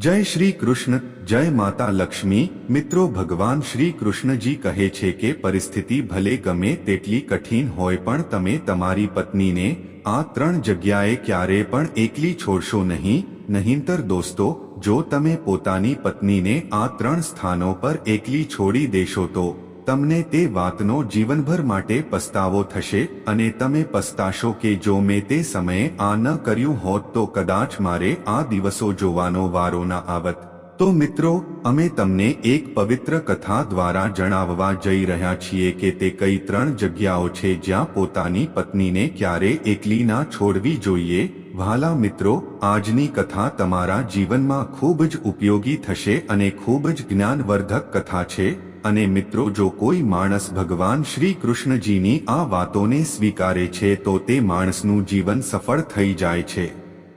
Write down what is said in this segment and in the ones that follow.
જય શ્રી કૃષ્ણ, જય માતા લક્ષ્મી. મિત્રો, ભગવાન શ્રી કૃષ્ણજી કહે છે કે, પરિસ્થિતિ ભલે ગમે તેટલી કઠિન હોય પણ તમે તમારી પત્નીને આ ત્રણ જગ્યાએ ક્યારે પણ એકલી છોડશો નહીં. નહીંતર દોસ્તો, જો તમે પોતાની પત્નીને આ ત્રણ સ્થાનો પર એકલી છોડી દેશો તો તમને તે વાતનો જીવનભર માટે પસ્તાવો થશે અને તમે પસ્તાશો કે જો મેં તે સમયે આ ન કર્યું હોત તો કદાચ મારે આ દિવસો જોવાનો વારો ન આવત. તો મિત્રો, અમે તમને એક પવિત્ર કથા દ્વારા જણાવવા જઈ રહ્યા છીએ કે તે કઈ ત્રણ જગ્યાઓ છે જ્યાં પોતાની પત્નીને ક્યારે એકલી ના છોડવી જોઈએ? વહાલા મિત્રો, આજની કથા તમારા જીવનમાં ખૂબ જ ઉપયોગી થશે અને ખૂબ જ જ્ઞાનવર્ધક કથા છે. અને મિત્રો, જો કોઈ માણસ ભગવાન શ્રી કૃષ્ણજીની આ વાતોને સ્વીકારે છે, તો તે માણસનું જીવન સફળ થઈ જાય છે.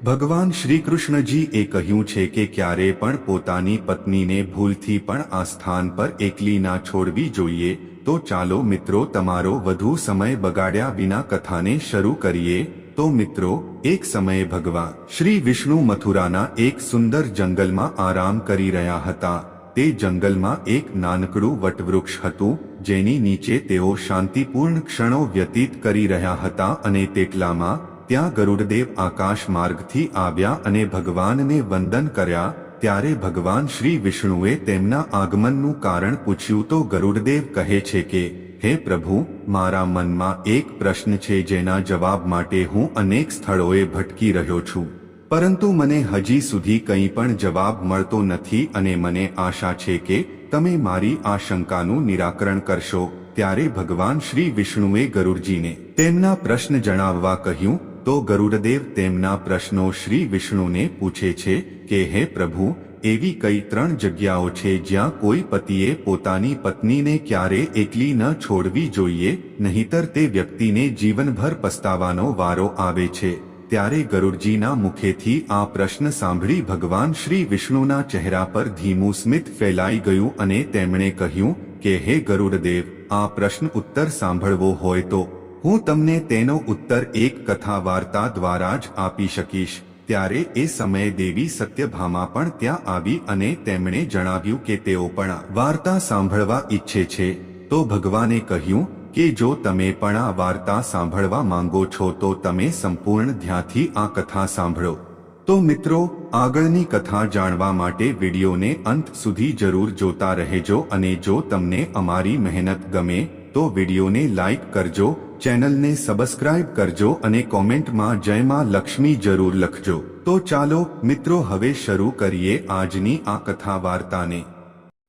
ભગવાન શ્રી કૃષ્ણજીએ કહ્યું છે કે ક્યારે પણ પોતાની પત્નીને ભૂલથી પણ આ સ્થાન પર એકલી ના છોડવી જોઈએ, તો ચાલો મિત્રો, તમારો વધુ સમય બગાડ્યા વિના કથાને શરૂ કરીએ. તો મિત્રો, એક સમયે ભગવાન શ્રી વિષ્ણુ મથુરાના એક સુંદર જંગલમાં આરામ કરી રહ્યા હતા. તે જંગલમાં એક નાનકડું વટવૃક્ષ હતું, જેની નીચે તેઓ શાંતિપૂર્ણ ક્ષણો વ્યતીત કરી રહ્યા હતા અને તેટલામાં ત્યાં ગરુડદેવ આકાશ માર્ગથી આવ્યા અને ભગવાનને વંદન કર્યા. ત્યારે ભગવાન શ્રી વિષ્ણુએ તેમના આગમનનું કારણ પૂછ્યું તો ગરુડદેવ કહે છે કે હે પ્રભુ, મારા મનમાં એક પ્રશ્ન છે જેના જવાબ માટે હું અનેક સ્થળોએ ભટકી રહ્યો છું. પરંતુ મને હજી સુધી કંઈ પણ જવાબ મળતો નથી અને મને આશા છે કે તમે મારી આ શંકાનું નિરાકરણ કરશો. ત્યારે ભગવાન શ્રી વિષ્ણુએ ગરુડજીને તેમના પ્રશ્ન જણાવવા કહ્યું તો ગરુડદેવ તેમના પ્રશ્નો શ્રી વિષ્ણુને પૂછે છે કે, હે પ્રભુ, એવી કઈ ત્રણ જગ્યાઓ છે જ્યાં કોઈ પતિએ પોતાની પત્નીને ક્યારે એકલી ન છોડવી જોઈએ, નહીતર તે વ્યક્તિને જીવનભર પસ્તાવાનો વારો આવે છે? ત્યારે ગરુડજીના મુખેથી આ પ્રશ્ન સાંભળી ભગવાન શ્રી વિષ્ણુના ચહેરા પર ધીમું સ્મિત ફેલાઈ ગયું અને તેમણે કહ્યું કે, હે ગરુડદેવ, આ પ્રશ્ન ઉત્તર સાંભળવો હોય તો હું તમને તેનો ઉત્તર એક કથા વાર્તા દ્વારા જ આપી શકીશ. ત્યારે એ સમયે દેવી સત્યભામા પણ ત્યાં આવી અને તેમણે જણાવ્યું કે તેઓ પણ વાર્તા સાંભળવા ઈચ્છે છે. તો ભગવાને કહ્યું કે જો તમે પણ આ વાર્તા સાંભળવા માંગો છો તો તમે સંપૂર્ણ ધ્યાનથી આ કથા સાંભળો. તો મિત્રો, આગળની કથા જાણવા માટે વિડીયોને અંત સુધી જરૂર જોતા રહેજો અને જો તમને અમારી મહેનત ગમે તો વિડીયોને લાઈક કરજો, ચેનલને સબસ્ક્રાઇબ કરજો અને કોમેન્ટમાં જય માં લક્ષ્મી જરૂર લખજો. તો ચાલો મિત્રો હવે શરૂ કરીએ આજની આ કથા વાર્તાને.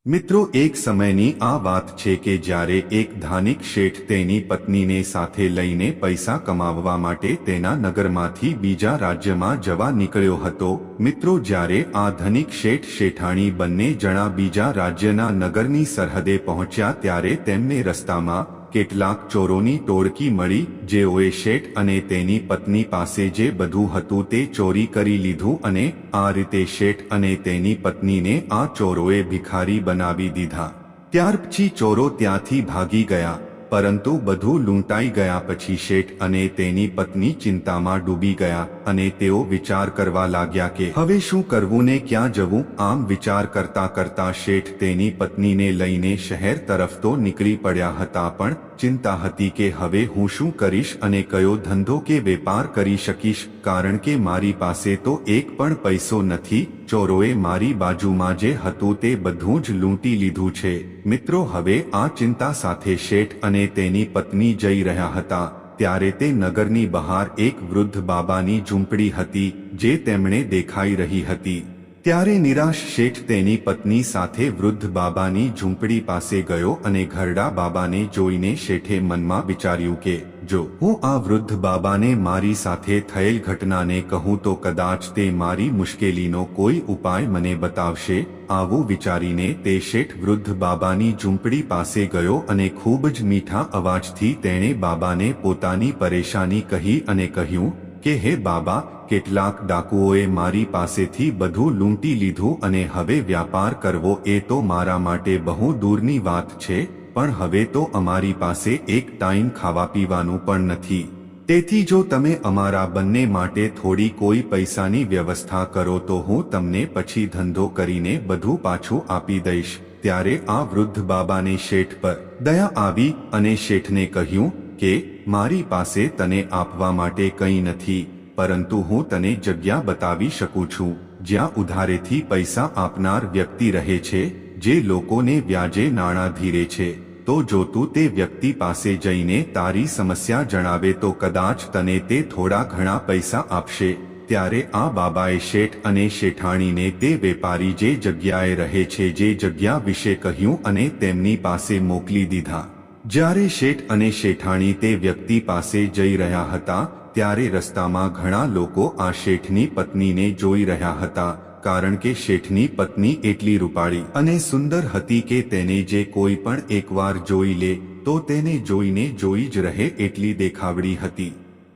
મિત્રો, એક સમયની આ વાત છે કે જ્યારે એક ધાનિક શેઠ તેની પત્નીને સાથે લઈને પૈસા કમાવવા માટે તેના નગરમાંથી બીજા રાજ્યમાં જવા નીકળ્યો હતો, મિત્રો, જ્યારે આ ધનિક શેઠ શેઠાણી બંને જણા બીજા રાજ્યના નગરની સરહદે પહોંચ્યા ત્યારે તેમને રસ્તામાં કેટલાક ચોરોની ટોળકી મળી જેઓએ શેઠ અને તેની પત્ની પાસે જે બધું હતું તે ચોરી કરી લીધું અને આ રીતે શેઠ અને તેની પત્નીને આ ચોરોએ ભિખારી બનાવી દીધા. ત્યાર પછી ચોરો ત્યાંથી ભાગી ગયા. પરંતુ બધું લૂંટાઈ ગયા પછી શેઠ અને તેની પત્ની ચિંતામાં ડૂબી ગયા અને તેઓ વિચાર કરવા લાગ્યા કે હવે શું કરવું ને ક્યાં જવું? આમ વિચાર કરતા કરતા શેઠ તેની પત્નીને લઈને શહેર તરફ તો નીકળી પડ્યા હતા પણ ચિંતા હતી કે હવે હું શું કરીશ અને કયો ધંધો કે વેપાર કરી શકીશ, કારણ કે મારી પાસે તો એક પણ પૈસો નથી. ચોરોએ મારી બાજુમાં જે હતું તે બધું જ લૂંટી લીધું છે. મિત્રો, હવે આ ચિંતા સાથે શેઠ અને તેની પત્ની જઈ રહ્યા હતા. ત્યારે તે નગરની બહાર એક વૃદ્ધ બાબાની ઝૂંપડી હતી, જે તેમણે દેખાઈ રહી હતી. ત્યારે નિરાશ શેઠ તેની પત્ની સાથે વૃદ્ધ બાબાની ઝૂંપડી પાસે ગયો અને ઘરડા બાબાને જોઈને શેઠે મનમાં વિચાર્યું કે, જો હું આ વૃદ્ધ બાબાને મારી સાથે થયેલ ઘટનાને કહું તો કદાચ તે મારી મુશ્કેલીનો કોઈ ઉપાય મને બતાવશે, આવું વિચારીને તે શેઠ વૃદ્ધ બાબાની ઝૂંપડી પાસે ગયો અને ખૂબ જ મીઠા અવાજથી તેણે બાબાને પોતાની પરેશાની કહી અને કહ્યું કે હે બાબા, કેટલાક ડાકુઓએ મારી પાસેથી બધું લૂંટી લીધું અને હવે વ્યાપાર કરવો એ તો મારા માટે બહુ દૂરની વાત છે, પણ હવે તો અમારી પાસે એક ટાઈમ ખાવા પીવાનું પણ નથી. તેથી જો તમે અમારા બંને માટે થોડી કોઈ પૈસાની વ્યવસ્થા કરો તો હું તમને પછી ધંધો કરીને બધું પાછું આપી દઈશ. ત્યારે આ વૃદ્ધ બાબાને શેઠ પર દયા આવી અને શેઠને કહ્યું કે, મારી પાસે તને આપવા માટે કંઈ નથી, પરંતુ હું તને જગ્યા બતાવી શકું છું, જ્યાં ઉધારેથી પૈસા આપનાર વ્યક્તિ રહે છે, જે લોકોને વ્યાજે નાણાં ધીરે છે. તો જો તું તે વ્યક્તિ પાસે જઈને તારી સમસ્યા જણાવે તો કદાચ તને તે થોડા ઘણા પૈસા આપશે. ત્યારે આ બાબાએ શેઠ અને શેઠાણીને તે વેપારી જે જગ્યાએ રહે છે જે જગ્યા વિશે કહ્યું અને તેમની પાસે મોકલી દીધા. જ્યારે શેઠ અને શેઠાણી તે વ્યક્તિ પાસે જઈ રહ્યા હતા, ત્યારે રસ્તામાં ઘણા લોકો આ શેઠની પત્નીને જોઈ રહ્યા હતા, કારણ કે શેઠની પત્ની એટલી રૂપાળી અને સુંદર હતી કે તેને જે કોઈ પણ એકવાર જોઈ લે, તો તેને જોઈને જોઈ જ રહે એટલી દેખાવડી હતી.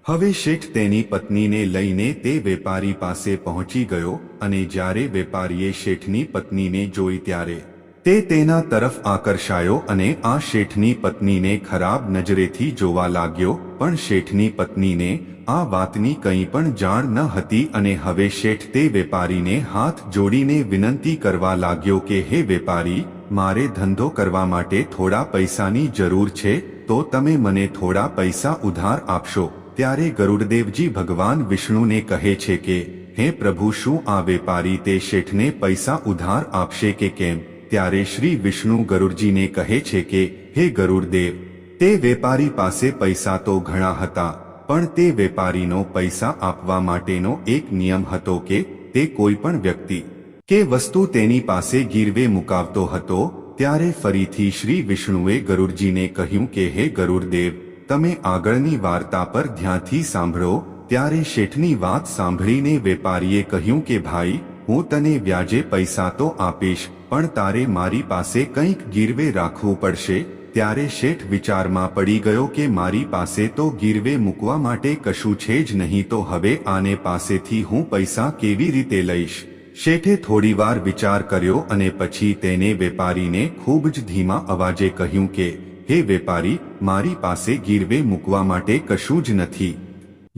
હવે શેઠ તેની પત્નીને લઈને તે વેપારી પાસે પહોંચી ગયો અને જ્યારે વેપારીએ શેઠની પત્નીને જોઈ ત્યારે તે તેના તરફ આકર્ષાયો અને આ શેઠની પત્નીને ખરાબ નજરેથી જોવા લાગ્યો, પણ શેઠની પત્નીને આ વાતની કંઈ પણ જાણ ન હતી અને હવે શેઠ તે વેપારીને હાથ જોડીને વિનંતી કરવા લાગ્યો કે, હે વેપારી, મારે ધંધો કરવા માટે થોડા પૈસાની જરૂર છે, તો તમે મને થોડા પૈસા ઉધાર આપશો. ત્યારે ગરુડદેવજી ભગવાન વિષ્ણુને કહે છે કે, હે પ્રભુ, શું આ વેપારી તે શેઠને પૈસા ઉધાર આપશે કે કેમ? ત્યારે શ્રી વિષ્ણુ ગરુડજીને કહે છે કે, હે ગરુડદેવ, તે વેપારી પાસે પૈસા તો ઘણા હતા, પણ તે વેપારીનો પૈસા આપવા માટેનો એક નિયમ હતો કે, તે કોઈ પણ વ્યક્તિ કે વસ્તુ તેની પાસે ગીરવે મુકાવતો હતો, ત્યારે ફરીથી શ્રી વિષ્ણુએ ગરુડજીને કહ્યું કે, હે ગરુડદેવ, તમે આગળની વાર્તા પર ધ્યાનથી સાંભળો. ત્યારે શેઠની વાત સાંભળીને વેપારીએ કહ્યું કે, ભાઈ, હું તને વ્યાજે પૈસા તો આપીશ પણ તારે મારી પાસે કંઈક ગીરવે રાખવું પડશે? ત્યારે શેઠ વિચારમાં પડી ગયો કે મારી પાસે તો ગીરવે મૂકવા માટે કશું છે જ નહીં, તો હવે આને પાસેથી હું પૈસા કેવી રીતે લઈશ? શેઠે થોડીવાર વિચાર કર્યો અને પછી તેને વેપારીને ખૂબ જ ધીમા અવાજે કહ્યું કે, હે વેપારી, મારી પાસે ગીરવે મૂકવા માટે કશું જ નથી.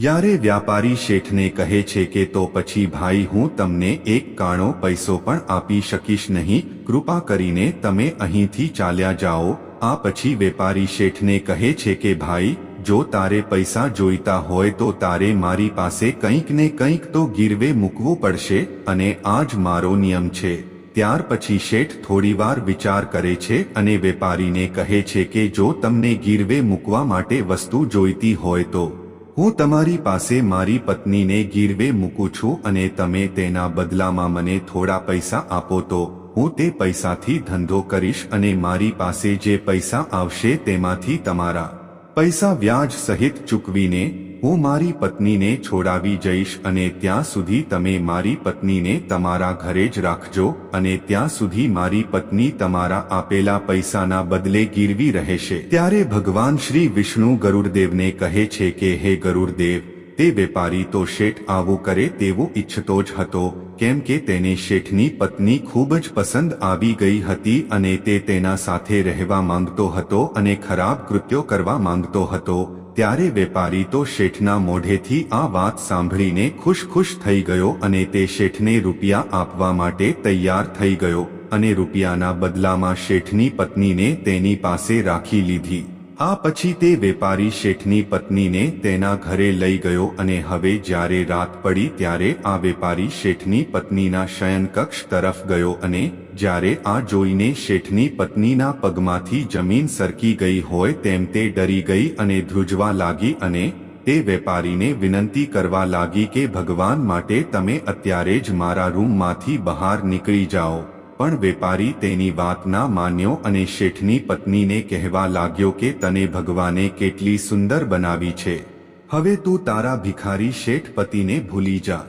યારે વ્યાપારી શેઠને કહે છે કે, તો પછી ભાઈ, હું તમને એક કાણો પૈસો પણ આપી શકીશ નહીં. કૃપા કરીને તમે અહીંથી ચાલ્યા જાઓ. આ પછી વેપારી શેઠને કહે છે કે, ભાઈ, જો તારે પૈસા જોઈતા હોય તો તારે મારી પાસે કંઈક ને કંઈક તો ગીરવે મૂકવું પડશે અને આ જ મારો નિયમ છે. ત્યાર પછી શેઠ થોડીવાર વિચાર કરે છે અને વેપારીને કહે છે કે, જો તમને ગીરવે મૂકવા માટે વસ્તુ જોઈતી હોય તો હું તમારી પાસે મારી પત્નીને ગીરવે મૂકું છું અને તમે તેના બદલામાં મને થોડા પૈસા આપો તો હું તે પૈસાથી ધંધો કરીશ અને મારી પાસે જે પૈસા આવશે તેમાંથી તમારા પૈસા વ્યાજ સહિત ચૂકવીને હું મારી પત્નીને છોડાવી જઈશ અને ત્યાં સુધી તમે મારી પત્નીને તમારા ઘરે જ રાખજો અને ત્યાં સુધી મારી પત્ની તમારા આપેલા પૈસાના બદલે ગીરવી રહેશે. ત્યારે ભગવાન શ્રી વિષ્ણુ ગરુડદેવને કહે છે કે, હે ગરુડદેવ, તે વેપારી તો શેઠ આવું કરે તેવું ઈચ્છતો જ હતો, કેમ કે તેને શેઠની પત્ની ખૂબ જ પસંદ આવી ગઈ હતી અને તે તેના સાથે રહેવા માંગતો હતો અને ખરાબ કૃત્યો કરવા માંગતો હતો. ત્યારે વેપારી તો શેઠના મોઢેથી આ વાત સાંભળીને ખુશ ખુશ થઈ ગયો અને તે શેઠને રૂપિયા આપવા માટે તૈયાર થઈ ગયો અને રૂપિયાના બદલામાં શેઠની પત્નીને તેની પાસે રાખી લીધી. આ પછી તે વેપારી શેઠની પત્નીને તેના ઘરે લઈ ગયો અને હવે જ્યારે રાત પડી ત્યારે આ વેપારી શેઠની પત્નીના શયનકક્ષ તરફ ગયો અને જ્યારે આ જોઈને શેઠની પત્નીના પગમાંથી જમીન સરકી ગઈ હોય તેમ તે ડરી ગઈ અને ધ્રુજવા લાગી અને તે વેપારીને વિનંતી કરવા લાગી કે ભગવાન માટે તમે અત્યારે જ મારા રૂમમાંથી બહાર નીકળી જાઓ. પણ વેપારી તેની વાત ના માન્યો અને શેઠની પત્નીને કહેવા લાગ્યો કે તને ભગવાને કેટલી સુંદર બનાવી છે. હવે તું તારા ભિખારી શેઠ પતિને ભૂલી જા.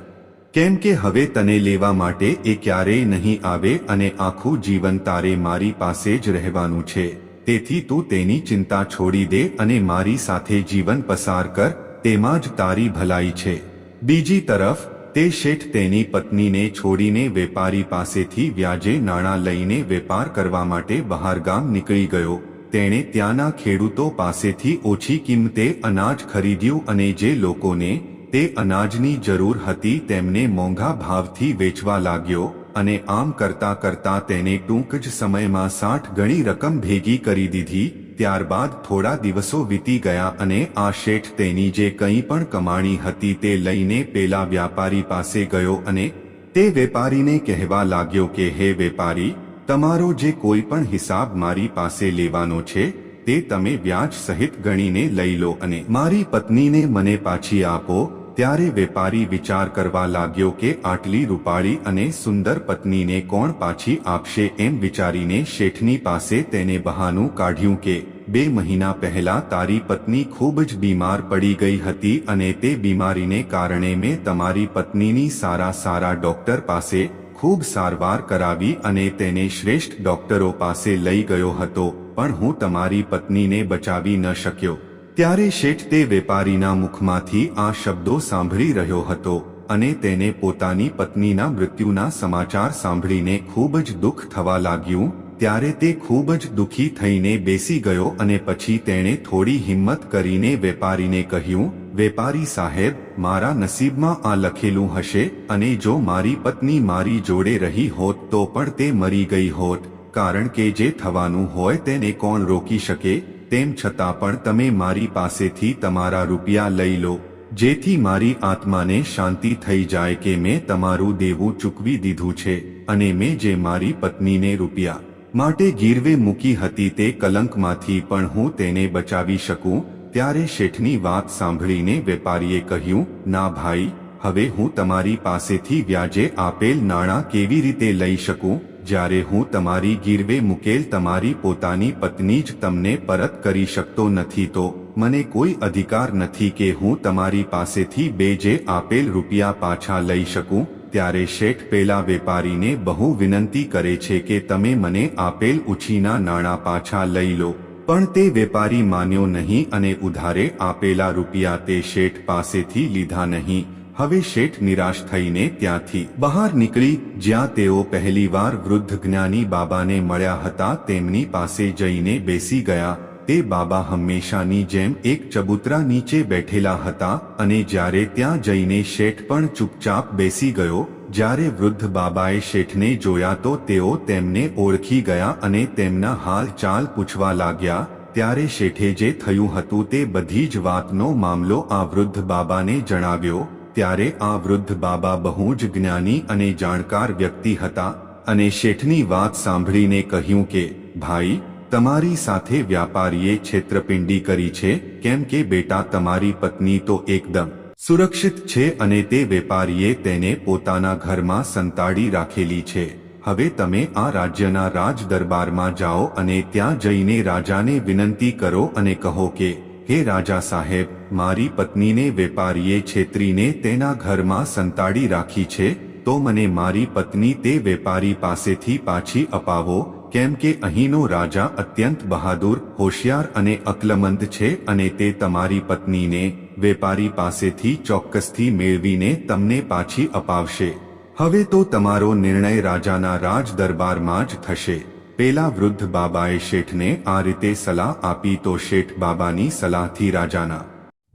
કેમ કે હવે તને લેવા માટે એ ક્યારેય નહીં આવે અને આખું જીવન તારે મારી પાસે જ રહેવાનું છે. તેથી તું તેની ચિંતા છોડી દે અને મારી સાથે જીવન પસાર કર, તેમાં જ તારી ભલાઈ છે. બીજી તરફ તે શેઠ તેની પત્નીને છોડીને વેપારી પાસેથી વ્યાજે નાણાં લઈને વેપાર કરવા માટે બહારગામ નીકળી ગયો. તેણે ત્યાંના ખેડૂતો પાસેથી ઓછી કિંમતે અનાજ ખરીદ્યું અને જે લોકોને તે અનાજની જરૂર હતી તેમને મોંઘા ભાવથી વેચવા લાગ્યો અને આમ કરતા કરતા તેને ટૂંક જ સમયમાં સાઠ ગણી રકમ ભેગી કરી દીધી. ત્યારબાદ થોડા દિવસો વીતી ગયા અને આ શેઠ તેની જે કંઈ પણ કમાણી હતી તે લઈને પેલા વ્યાપારી પાસે ગયો અને તે વેપારીને કહેવા લાગ્યો કે, હે વેપારી, તમારો જે કોઈ પણ હિસાબ મારી પાસે લેવાનો છે, તે તમે વ્યાજ સહિત ગણીને લઈ લો અને મારી પત્નીને મને પાછી આપો ત્યારે વેપારી વિચાર કરવા લાગ્યો કે આટલી રૂપાળી અને સુંદર પત્નીને કોણ પાછી આપશે એમ વિચારીને શેઠની પાસે તેને બહાનું કાઢ્યું કે, બે મહિના પહેલા તારી પત્ની ખૂબ જ બીમાર પડી ગઈ હતી અને તે બીમારીને કારણે મેં તમારી પત્નીની સારા સારા ડોક્ટર પાસે ખૂબ સારવાર કરાવી અને તેને શ્રેષ્ઠ ડોક્ટરો પાસે લઈ ગયો હતો, પણ હું તમારી પત્નીને બચાવી ન શક્યો. ત્યારે શેઠ તે વેપારીના મુખમાંથી આ શબ્દો સાંભળી રહ્યો હતો અને તેને પોતાની પત્નીના મૃત્યુના સમાચાર સાંભળીને ખૂબ જ દુઃખ થવા લાગ્યું. ત્યારે તે ખૂબ જ દુઃખી થઈને બેસી ગયો અને પછી તેણે થોડી હિંમત કરીને વેપારીને કહ્યું, વેપારી સાહેબ, મારા નસીબમાં આ લખેલું હશે અને જો મારી પત્ની મારી જોડે રહી હોત તો પણ તે મરી ગઈ હોત. કારણ કે જે થવાનું હોય તેને કોણ રોકી શકે? તેમ છતાં પણ તમે મારી પાસેથી તમારા રૂપિયા લઈ લો, જેથી મારી આત્માને શાંતિ થઈ જાય કે મેં તમારું દેવું ચૂકવી દીધું છે, અને મેં જે મારી પત્નીને રૂપિયા માટે ગીરવે મૂકી હતી તે કલંકમાંથી પણ હું તેને બચાવી શકું, ત્યારે શેઠની વાત સાંભળીને વેપારીએ કહ્યું, ના ભાઈ, હવે હું તમારી પાસેથી વ્યાજે આપેલ નાણાં કેવી રીતે લઈ શકું? જ્યારે હું તમારી ગીરવે મુકેલ તમારી પોતાની પત્ની જ તમને પરત કરી શકતો નથી તો મને કોઈ અધિકાર નથી કે હું તમારી પાસેથી બે જે આપેલ રૂપિયા પાછા લઈ શકું, ત્યારે શેઠ પેલા વેપારીને બહુ વિનંતી કરે છે કે તમે મને આપેલ ઉછીના નાણાં પાછા લઈ લો. પણ તે વેપારી માન્યો નહીં અને ઉધારે આપેલા રૂપિયા તે શેઠ પાસેથી લીધા નહીં. હવે શેઠ નિરાશ થઈને ત્યાંથી બહાર નીકળી, જ્યાં તેઓ પહેલીવાર વૃદ્ધ જ્ઞાની બાબાને મળ્યા હતા, તેમની પાસે જઈને બેસી ગયા. તે બાબા હંમેશાની જેમ એક ચબૂતરા નીચે બેઠેલા હતા અને જ્યારે ત્યાં જઈને શેઠ પણ ચૂપચાપ બેસી ગયો, જ્યારે વૃદ્ધ બાબાએ શેઠને જોયા તો તેઓ તેમને ઓળખી ગયા અને તેમના હાલ ચાલ પૂછવા લાગ્યા. ત્યારે શેઠે જે થયું હતું તે બધી જ વાતનો મામલો આ વૃદ્ધ બાબાને જણાવ્યો. ત્યારે આ વૃદ્ધ બાબા બહુ જ જ્ઞાની અને જાણકાર વ્યક્તિ હતા અને શેઠની વાત સાંભળીને કહ્યું કે, ભાઈ, તમારી સાથે વ્યાપારીએ છેતરપિંડી કરી છે, કેમ કે બેટા તમારી પત્ની તો એકદમ સુરક્ષિત છે અને તે વેપારીએ તેને પોતાના ઘરમાં સંતાડી રાખેલી છે. હવે તમે આ રાજ્યના રાજ દરબારમાં જાઓ અને ત્યાં જઈને રાજાને વિનંતી કરો અને કહો કે હે રાજા સાહેબ, મારી પત્નીને વેપારીએ છેતરીને તેના ઘરમાં સંતાડી રાખી છે, તો મને મારી પત્ની તે વેપારી પાસેથી પાછી અપાવો, કેમ કે અહીંનો રાજા અત્યંત બહાદુર, હોશિયાર અને અકલમંદ છે અને તે તમારી પત્નીને વેપારી પાસેથી ચોક્કસથી મેળવીને તમને પાછી અપાવશે. હવે તો તમારો નિર્ણય રાજાના રાજ દરબારમાં જ થશે. પેલા વૃદ્ધ બાબાએ શેઠને આ રીતે સલાહ આપી તો શેઠ બાબાની સલાહથી રાજાના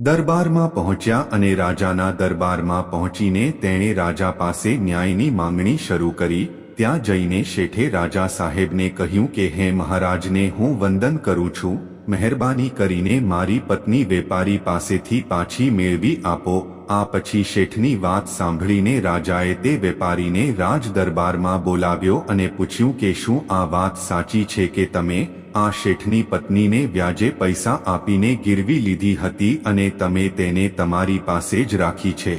દરબારમાં પહોંચ્યા અને રાજાના દરબારમાં પહોંચીને તેણે રાજા પાસે ન્યાયની માંગણી શરૂ કરી. ત્યાં જઈને શેઠે રાજા સાહેબને કહ્યું કે, હે મહારાજને હું વંદન કરું છું. મહેરબાની કરીને મારી પત્ની વેપારી પાસેથી પાછી મેળવી આપો. આ પછી શેઠની વાત સાંભળીને રાજાએ તે વેપારીને રાજ દરબારમાં બોલાવ્યો અને પૂછ્યું કે શું આ વાત સાચી છે કે તમે આ શેઠની પત્નીને વ્યાજે પૈસા આપીને ગીરવી લીધી હતી અને તમે તેને તમારી પાસે જ રાખી છે.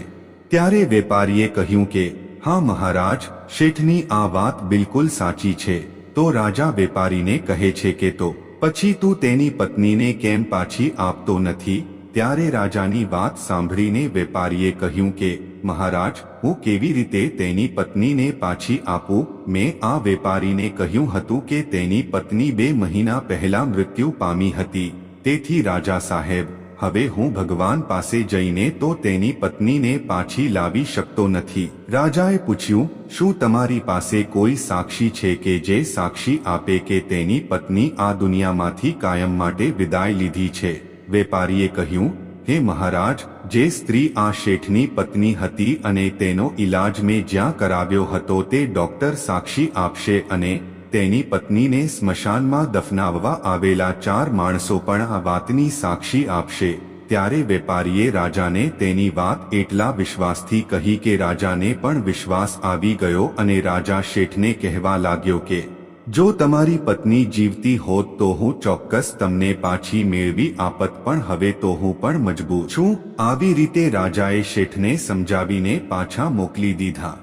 ત્યારે વેપારીએ કહ્યું કે, હા મહારાજ, શેઠની આ વાત બિલકુલ સાચી છે. તો રાજા વેપારીને કહે છે કે તો પછી તું તેની પત્નીને કેમ પાછી આપતો નથી? ત્યારે રાજાની વાત સાંભળીને વેપારીએ કહ્યું કે, મહારાજ, હું કેવી રીતે તેની પત્નીને પાછી આપું? મેં આ વેપારીને કહ્યું હતું કે તેની પત્ની બે મહિના પહેલા મૃત્યુ પામી હતી. તેથી રાજા સાહેબ હવે હું ભગવાન પાસે જઈને તો તેની પત્નીને પાછી લાવી શકતો નથી. રાજાએ પૂછ્યું, શું તમારી પાસે કોઈ સાક્ષી છે કે જે સાક્ષી આપે કે તેની પત્ની આ દુનિયામાંથી કાયમ માટે વિદાય લીધી છે? વેપારીએ કહ્યું, હે મહારાજ, જે સ્ત્રી આ શેઠની પત્ની હતી અને તેનો ઈલાજ મેં જ્યાં કરાવ્યો હતો તે ડોક્ટર સાક્ષી આપશે અને તેની પત્નીને સ્મશાનમાં દફનાવવા આવેલા ચાર માણસો પણ આ વાતની સાક્ષી આપશે. ત્યારે વેપારીએ રાજાને તેની વાત એટલા વિશ્વાસથી કહી કે રાજાને પણ વિશ્વાસ આવી ગયો અને રાજા શેઠને કહેવા લાગ્યો કે, જો તમારી પત્ની જીવતી હોત તો હું ચોક્કસ તમને પાછી મેળવી આપત, પણ હવે તો હું પણ મજબૂર છું. આવી રીતે રાજાએ શેઠને સમજાવીને પાછા મોકલી દીધા.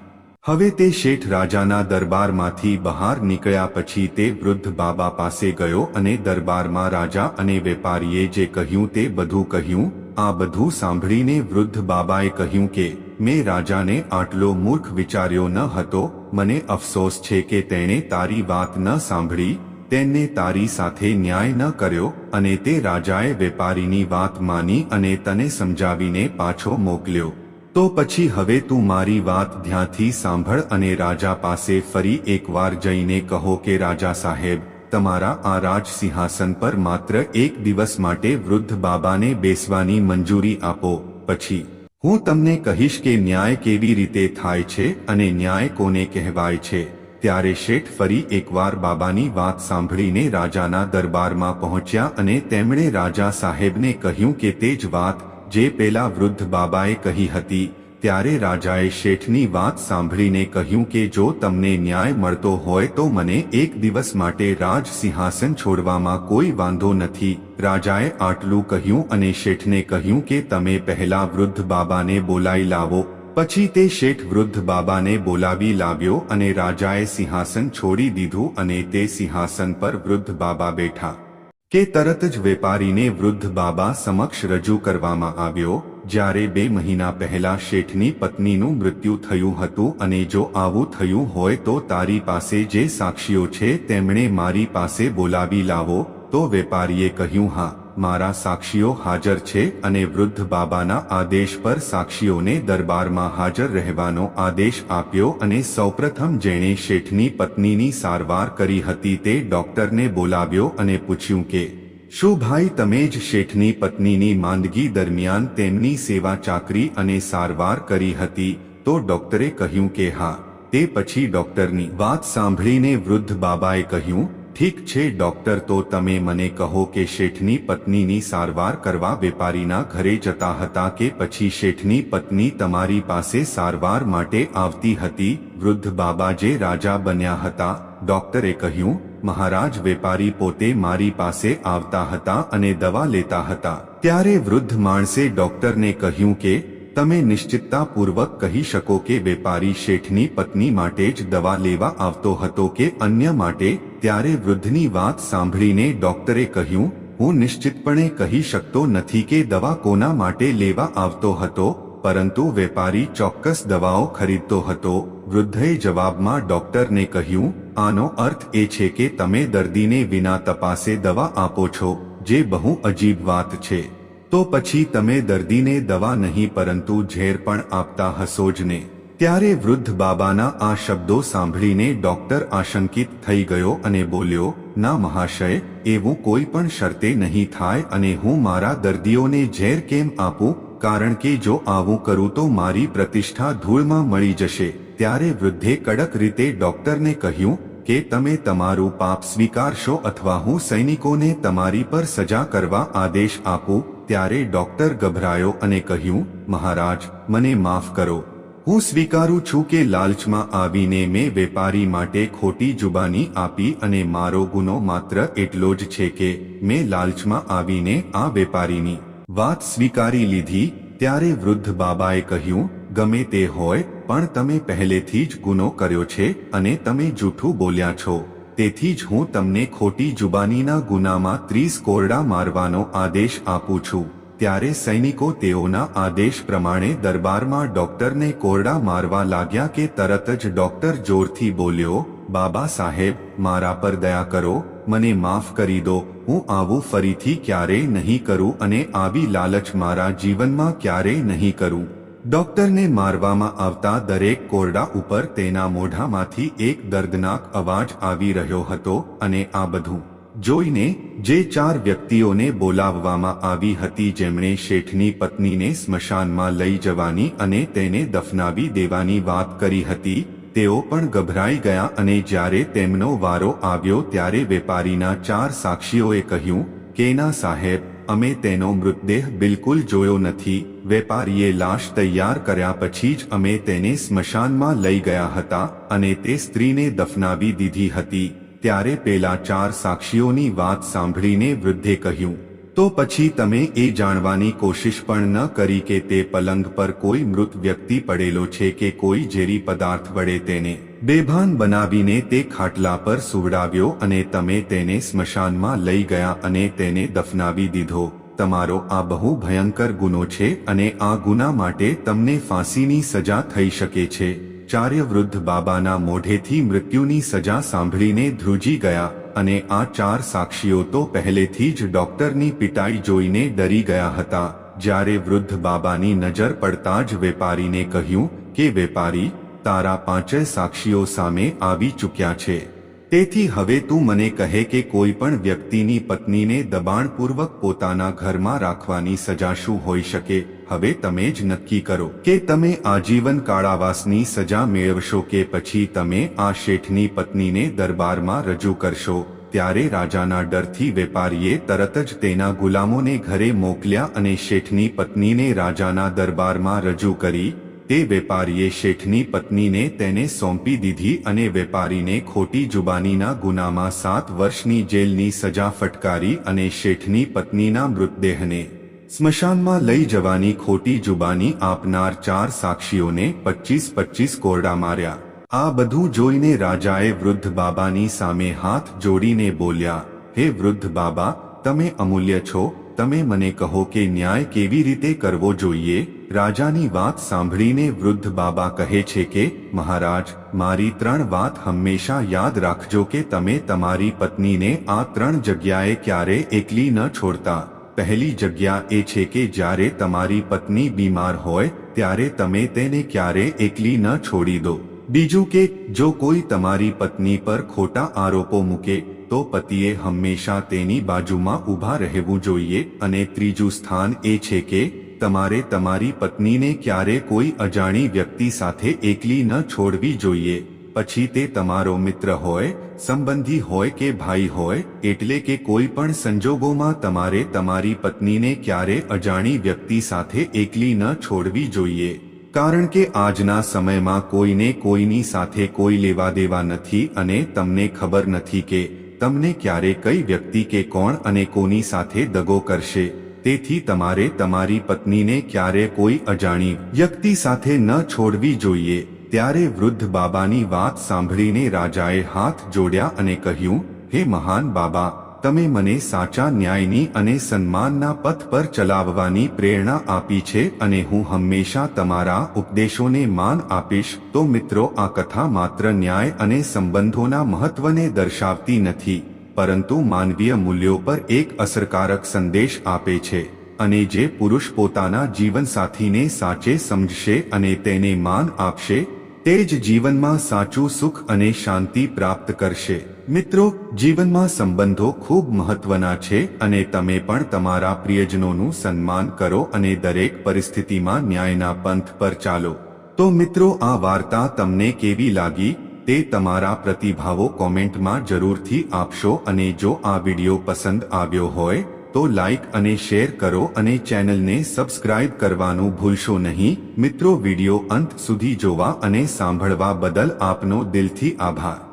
હવે તે શેઠ રાજાના દરબારમાંથી બહાર નીકળ્યા પછી તે વૃદ્ધ બાબા પાસે ગયો અને દરબારમાં રાજા અને વેપારીએ જે કહ્યું તે બધું કહ્યું. આ બધું સાંભળીને વૃદ્ધ બાબાએ કહ્યું કે, મેં રાજાને આટલો મૂર્ખ વિચાર્યો ન હતો. મને અફસોસ છે કે તેણે તારી વાત ન સાંભળી. તેને તારી સાથે ન્યાય ન કર્યો અને તે રાજાએ વેપારીની વાત માની અને તને સમજાવીને પાછો મોકલ્યો. તો પછી હવે તું મારી વાત ધ્યાનથી સાંભળ અને રાજા પાસે ફરી એકવાર જઈને કહો કે, રાજા સાહેબ, તમારા આ રાજ સિંહાસન પર માત્ર એક દિવસ માટે વૃદ્ધ બાબાને બેસવાની મંજૂરી આપો, પછી હું તમને કહીશ કે ન્યાય કેવી રીતે થાય છે અને ન્યાય કોને કહેવાય છે. ત્યારે શેઠ ફરી એકવાર બાબાની વાત સાંભળીને રાજાના દરબારમાં પહોંચ્યા અને તેમણે રાજા સાહેબને કહ્યું કે તે જ વાત જે પેલા વૃદ્ધ બાબાએ કહી હતી, ત્યારે રાજાએ શેઠની વાત સાંભળીને કહ્યું કે જો તમને ન્યાય મળતો હોય તો મને એક દિવસ માટે રાજ સિંહાસન છોડવામાં કોઈ વાંધો નથી. રાજાએ આટલું કહ્યું અને શેઠને કહ્યું કે તમે પહેલા વૃદ્ધ બાબાને બોલાવી લાવો. પછી તે શેઠ વૃદ્ધ બાબાને બોલાવી લાવ્યો અને રાજાએ સિંહાસન છોડી દીધું અને તે સિંહાસન પર વૃદ્ધ બાબા બેઠા. કે તરત જ વેપારીને વૃદ્ધ બાબા સમક્ષ રજૂ કરવામાં આવ્યો, જ્યારે બે મહિના પહેલા શેઠની પત્નીનું મૃત્યુ થયું હતું અને જો આવું થયું હોય તો તારી પાસે જે સાક્ષીઓ છે તેમણે મારી પાસે બોલાવી લાવો, તો વેપારીએ કહ્યું, હા મારા સાક્ષીઓ હાજર છે અને વૃદ્ધ બાબાના આદેશ પર સાક્ષીઓને દરબારમાં હાજર રહેવાનો આદેશ આપ્યો અને સૌપ્રથમ જેણે શેઠની પત્નીની સારવાર કરી હતી તે ડોક્ટરને બોલાવ્યો અને પૂછ્યું કે, શું ભાઈ તમે જ શેઠની પત્નીની માંદગી દરમિયાન તેમની સેવા ચાકરી અને સારવાર કરી હતી? તો ડોક્ટરે કહ્યું કે, હા. તે પછી ડોક્ટરની વાત સાંભળીને વૃદ્ધ બાબાએ કહ્યું ઠીક છે, ડોક્ટર, તો તમે મને કહો કે શેઠની પત્નીની સારવાર કરવા વેપારીના ઘરે જતા હતા કે પછી શેઠની પત્ની તમારી પાસે સારવાર માટે આવતી હતી? વૃદ્ધ બાબા જે રાજા બન્યા હતા. ડોક્ટરે કહ્યું, મહારાજ, વેપારી પોતે મારી પાસે આવતા હતા અને દવા લેતા હતા. ત્યારે વૃદ્ધ માણસે ડોક્ટરને કહ્યું કે તમે નિશ્ચિતતાપૂર્વક કહી શકો કે વેપારી શેઠની પત્ની માટે જ દવા લેવા આવતો હતો કે અન્ય માટે, ત્યારે વૃદ્ધની વાત સાંભળીને ડોક્ટરે કહ્યું, હું નિશ્ચિતપણે કહી શકતો નથી કે દવા કોના માટે લેવા આવતો હતો, પરંતુ વેપારી ચોક્કસ દવાઓ ખરીદતો હતો. વૃદ્ધએ જવાબમાં ડોક્ટરને કહ્યું, આનો અર્થ એ છે કે તમે દર્દીને વિના તપાસે દવા આપો છો, જે બહુ અજીબ વાત છે. તો પછી તમે દર્દીને દવા નહીં પરંતુ ઝેર પણ આપતા હશો જ ત્યારે વૃદ્ધ બાબાના આ શબ્દો સાંભળીને ડોક્ટર આશંકિત થઈ ગયો અને બોલ્યો, ના મહાશય, એવું કોઈ પણ શરતે નહીં થાય અને હું મારા દર્દીઓને ઝેર કેમ આપું? કારણ કે જો આવું કરું તો મારી પ્રતિષ્ઠા ધૂળમાં મળી જશે. ત્યારે વૃદ્ધે કડક રીતે ડોક્ટરને કહ્યું, કે તમે તમારું પાપ સ્વીકારશો અથવા હું સૈનિકોને તમારી પર સજા કરવા આદેશ આપું ત્યારે ડોક્ટર ગભરાયો અને કહ્યું, મહારાજ, મને માફ કરો. હું સ્વીકારું છું કે લાલચમાં આવીને મેં વેપારી માટે ખોટી જુબાની આપી અને મારો ગુનો માત્ર એટલો જ છે કે મેં લાલચમાં આવીને આ વેપારીની વાત સ્વીકારી લીધી. ત્યારે વૃદ્ધ બાબાએ કહ્યું, ગમે તે હોય, પણ તમે પહેલેથી જ ગુનો કર્યો છે અને તમે જૂઠું બોલ્યા છો. તેથી જ હું તમને ખોટી જુબાનીના ગુનામાં ત્રીસ કોરડા મારવાનો આદેશ આપું છું. ત્યારે સૈનિકો તેઓના આદેશ પ્રમાણે દરબારમાં ડોક્ટરને કોરડા મારવા લાગ્યા કે તરત જ ડોક્ટર જોરથી બોલ્યો, બાબા સાહેબ, મારા પર દયા કરો, મને માફ કરી દો, હું આવું ફરીથી ક્યારેય નહીં કરું અને આવી લાલચ મારા જીવનમાં ક્યારેય નહીં કરું. ડોક્ટરને મારવામાં આવતા દરેક કોરડા ઉપર તેના મોઢામાંથી એક દર્દનાક અવાજ આવી રહ્યો હતો અને આ બધું જોઈને જે ચાર વ્યક્તિઓને બોલાવવામાં આવી હતી જેમણે શેઠની પત્નીને સ્મશાનમાં લઈ જવાની અને તેને દફનાવી દેવાની વાત કરી હતી, તેઓ પણ ગભરાઈ ગયા અને જ્યારે તેમનો વારો આવ્યો ત્યારે વેપારીના ચાર સાક્ષીઓએ કહ્યું કે, ના સાહેબ અમે તેનો મૃતદેહ બિલકુલ જોયો નથી, વેપારીએ લાશ તૈયાર કર્યા પછી જ અમે તેને સ્મશાનમાં લઈ ગયા હતા અને તે સ્ત્રીને દફનાવી દીધી હતી. ત્યારે પેલા ચાર સાક્ષીઓની વાત સાંભળીને વૃદ્ધે કહ્યું, તો પછી તમે એ જાણવાની કોશિશ પણ ન કરી કે તે પલંગ પર કોઈ મૃત વ્યક્તિ પડેલો છે કે કોઈ ઝેરી પદાર્થ વડે તેને બેભાન બનાવીને તે ખાટલા પર સુવડાવ્યો અને તમે તેને સ્મશાનમાં લઈ ગયા અને તેને દફનાવી દીધો. તમારો આ બહુ ભયંકર ગુનો છે અને આ ગુના માટે તમને ફાંસીની સજા થઈ શકે છે. ચાર્ય વૃદ્ધ બાબાના મોઢેથી મૃત્યુની સજા સાંભળીને ધ્રુજી ગયા અને આ ચાર સાક્ષીઓ તો પહેલેથી જ ડોક્ટરની પિટાઈ જોઈને ડરી ગયા હતા. જ્યારે વૃદ્ધ બાબાની નજર પડતા જ વેપારીને કહ્યું કે, વેપારી તારા પાંચે સાક્ષીઓ સામે આવી ચૂક્યા છે. તેથી હવે તું મને કહે કે કોઈ પણ વ્યક્તિની પત્નીને દબાણપૂર્વક પોતાના ઘરમાં રાખવાની સજા શું હોઈ શકે? હવે તમે જ નક્કી કરો કે તમે આજીવન કાળાવાસની સજા મેળવશો કે પછી તમે આ શેઠની પત્નીને દરબારમાં રજૂ કરશો. ત્યારે રાજાના ડરથી વેપારીએ તરત જ તેના ગુલામોને ઘરે મોકલ્યા અને શેઠની પત્નીને રાજાના દરબારમાં રજૂ કરી તે વેપારીએ શેઠની પત્નીને તેને સોંપી દીધી અને વેપારીને ખોટી જુબાનીના ગુનામાં સાત વર્ષની જેલની સજા ફટકારી અને શેઠની પત્નીના મૃતદેહને સ્મશાનમાં લઈ જવાની ખોટી જુબાની આપનાર ચાર સાક્ષીઓને પચીસ પચીસ કોરડા માર્યા. આ બધું જોઈને રાજાએ વૃદ્ધ બાબાની સામે હાથ જોડીને બોલ્યા, હે વૃદ્ધ બાબા, તમે અમૂલ્ય છો તમે મને કહો કે ન્યાય કેવી રીતે કરવો જોઈએ? રાજાની વાત સાંભળીને વૃદ્ધ બાબા કહે છે કે, મહારાજ, મારી ત્રણ વાત હંમેશા યાદ રાખજો કે તમે તમારી પત્નીને આ ત્રણ જગ્યાએ ક્યારે એકલી ન છોડતા. પહેલી જગ્યા એ છે કે જ્યારે તમારી પત્ની બીમાર હોય, ત્યારે તમે તેને ક્યારે એકલી ન છોડી દો. બીજું કે, જો કોઈ તમારી પત્ની પર ખોટા આરોપો મૂકે તો પતિએ હંમેશા તેની બાજુમાં ઊભા રહેવું જોઈએ અને ત્રીજું સ્થાન એ છે કે, તમારે તમારી પત્નીને ક્યારે કોઈ અજાણી વ્યક્તિ સાથે એકલી ન છોડવી જોઈએ. પછી તે તમારો મિત્ર હોય, સંબંધી હોય કે ભાઈ હોય, એટલે કે કોઈ પણ સંજોગોમાં તમારે તમારી પત્નીને ક્યારે અજાણી વ્યક્તિ સાથે એકલી ન છોડવી જોઈએ. કારણ કે આજના સમયમાં કોઈને કોઈની સાથે કોઈ લેવા દેવા નથી અને તમને ખબર નથી કે તમને ક્યારે કઈ વ્યક્તિ કે કોણ અને કોની સાથે દગો કરશે? તેથી તમારે તમારી પત્નીને ક્યારે કોઈ અજાણી વ્યક્તિ સાથે ન છોડવી જોઈએ. ત્યારે વૃદ્ધ બાબાની વાત સાંભળીને રાજાએ હાથ જોડ્યા અને કહ્યું, હે મહાન બાબા તમે મને સાચા ન્યાયની અને સન્માનના પથ પર ચલાવવાની પ્રેરણા આપી છે અને હું હંમેશા તમારા ઉપદેશોને માન આપીશ, તો મિત્રો, આ કથા માત્ર ન્યાય અને સંબંધોના મહત્વને દર્શાવતી નથી, પરંતુ માનવીય મૂલ્યો પર એક અસરકારક સંદેશ આપે છે, અને જે પુરુષ પોતાના જીવનસાથીને સાચે સમજશે અને તેને માન આપશે તે જ જીવનમાં સાચું સુખ અને શાંતિ પ્રાપ્ત કરશે. મિત્રો, જીવનમાં સંબંધો ખૂબ મહત્વના છે અને તમે પણ તમારા પ્રિયજનોનું સન્માન કરો અને દરેક પરિસ્થિતિમાં ન્યાયના પંથ પર ચાલો. તો મિત્રો, આ વાર્તા તમને કેવી લાગી? તે તમારા પ્રતિભાવો કોમેન્ટમાં જરૂરથી આપશો અને જો આ વિડિયો પસંદ આવ્યો હોય તો લાઇક અને શેર કરો અને ચેનલને સબસ્ક્રાઇબ કરવાનું ભૂલશો નહીં. મિત્રો વિડિયો અંત સુધી જોવા અને સાંભળવા બદલ આપનો દિલથી આભાર.